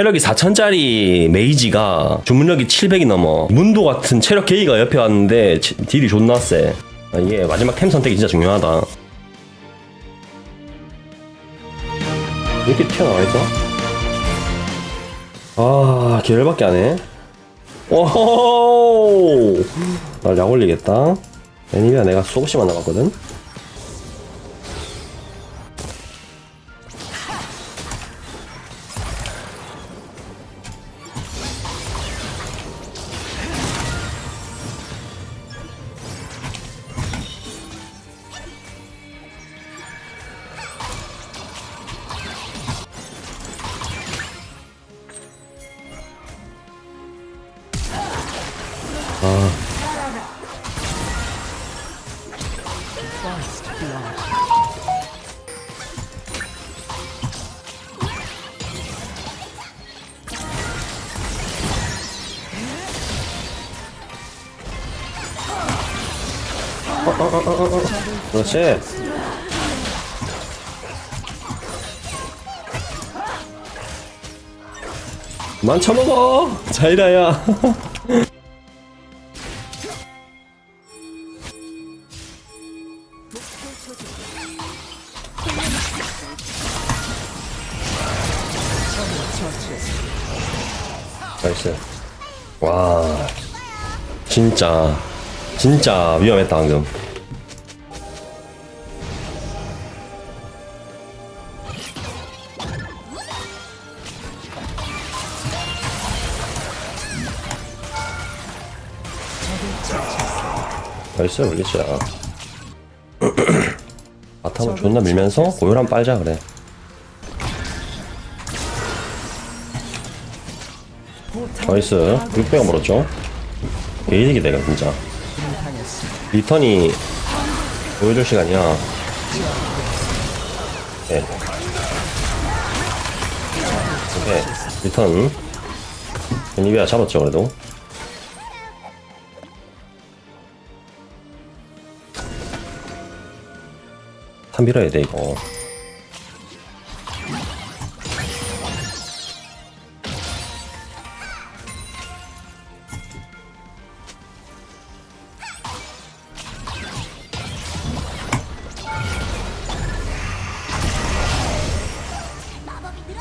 체력이 4000짜리 메이지가 주문력이 700이 넘어 문도 같은 체력 게이가 옆에 왔는데 치- 딜이 존나 세. 아, 이게 마지막 템 선택이 진짜 중요하다. 이렇게 튀어나와 있어? 아 계열밖에 안해? 오호 날약 올리겠다. 애니비야 내가 수없이만 나갔거든 그렇지. 만 쳐먹어. 자이라야 나이스 와 진짜 진짜 위험했다 방금. 나이스 올리자 바텀을 존나 밀면서 고요란 빨자 그래 나이스. 600원 벌었죠? 개이득이다 이거 진짜. 리턴이 보여줄 시간이야. 네. 오케이 리턴 애니비아 잡았죠 그래도? 한 밀어야 돼 이거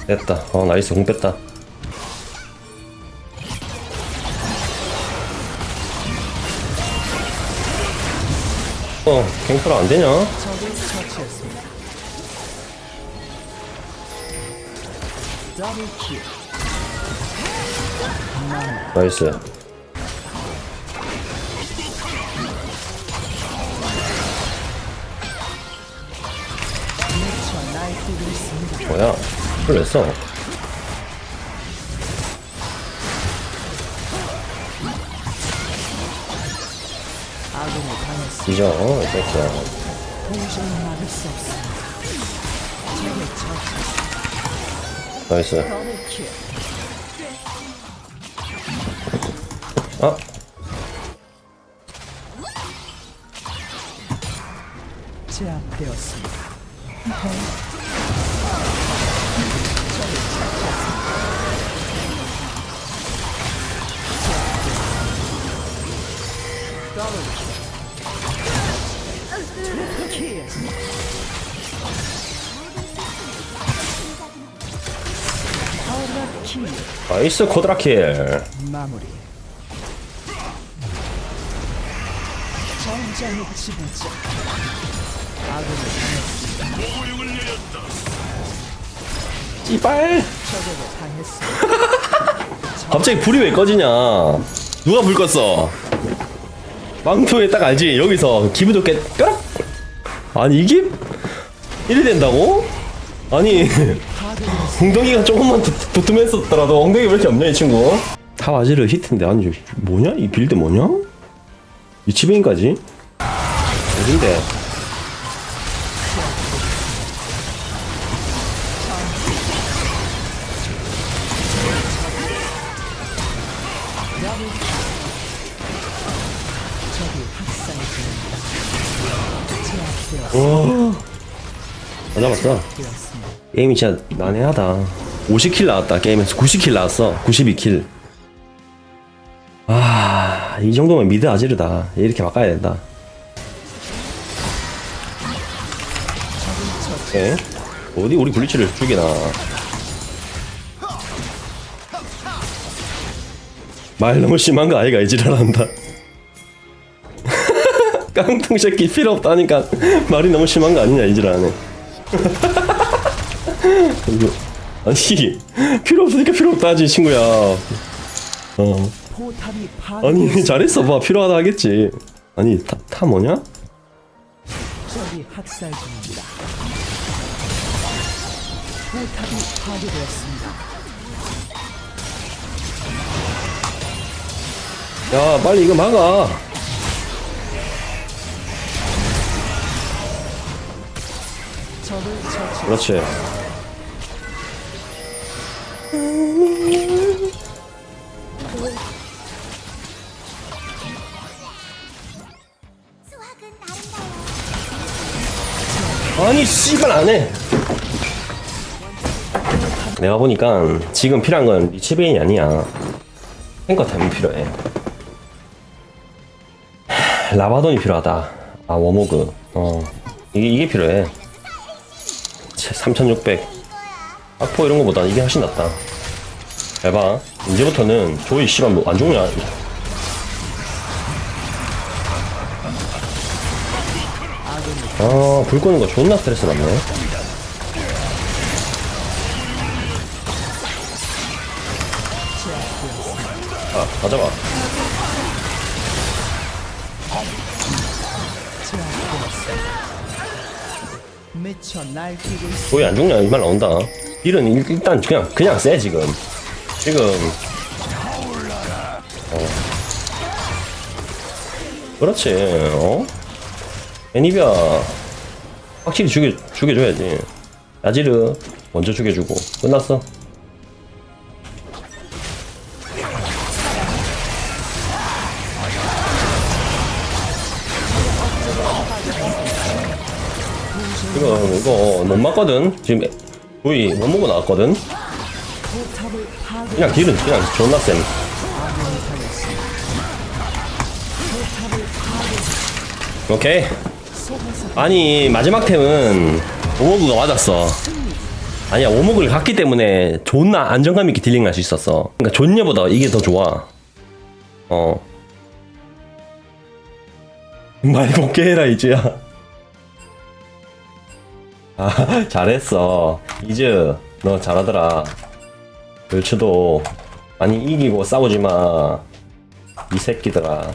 됐다. 어 나이스. 공 뺐다. 어 갱플 안되냐. 나이스 풀 냈어 아군을 당했습니다. 뒤져 어, 이 새끼야. 나이스. 아 제압되었습니다. 나이스 코드라킬 마무리. 전장의 지배자. 아군을 당했습니다. 갑자기 불이 왜 꺼지냐 누가 불 껐어 망토에 딱 알지 여기서 기분 좋게 뾰락 아니 이게 이래 된다고? 아니 엉덩이가 조금만 도- 도톰했었더라도 엉덩이 왜 이렇게 없냐 이 친구 타와지르 히트인데 아니 뭐냐 이 빌드 뭐냐? 이 치베인까지? 어딘데? 다. 잡았어. 게임이 진짜 난해하다. 50킬 나왔다 게임에서. 90킬 나왔어. 92킬. 아 이 정도면 미드 아지르다. 이렇게 바꿔야 된다. 오케이 어디 우리 블리츠를 죽이나. 말 너무 심한 거 아이가 이지랄한다 깡통 새끼 필요 없다니까 말이 너무 심한 거 아니냐 이거, 아니 필요 없으니까 필요 없다 하지 친구야 어 아니. 잘했어 봐 필요하다 하겠지 아니 타, 타 뭐냐? 적이 학살 중입니다. 포탑이 파괴되었습니다. 야 빨리 이거 막아 그렇지. 아니 씨발 안 해. 내가 보니까 지금 필요한 건 리치베인이 아니야. 탱커 템이 필요해. 하, 라바돈이 필요하다. 아 워모그. 어. 이게, 이게 필요해 3600 악포 이런 거보다 이게 훨씬 낫다. 잘봐 이제부터는 조이 씨발 뭐안 죽냐? 아불 끄는 거 존나 스트레스 받네. 아 가져가 조이 안 죽냐? 이말 나온다. 딜은 일- 일단 그냥 그냥 쎄 지금. 지금. 어. 그렇지 어? 애니비아 확실히 죽여 죽여줘야지. 야지르 먼저 죽여주고. 끝났어 지금 이거 못 맞거든. 지금 조이 못 먹고 나왔거든. 그냥 딜은 그냥 존나 쌤 오케이. 아니 마지막 템은 오모그가 맞았어. 아니야 오모그를 갔기 때문에 존나 안정감 있게 딜링 할 수 있었어. 그러니까 존녀보다 이게 더 좋아. 어. 말고 깨라 이제야 아 잘했어 이즈 너 잘하더라 별츠도 아니 이기고 싸우지 마. 이 새끼들아.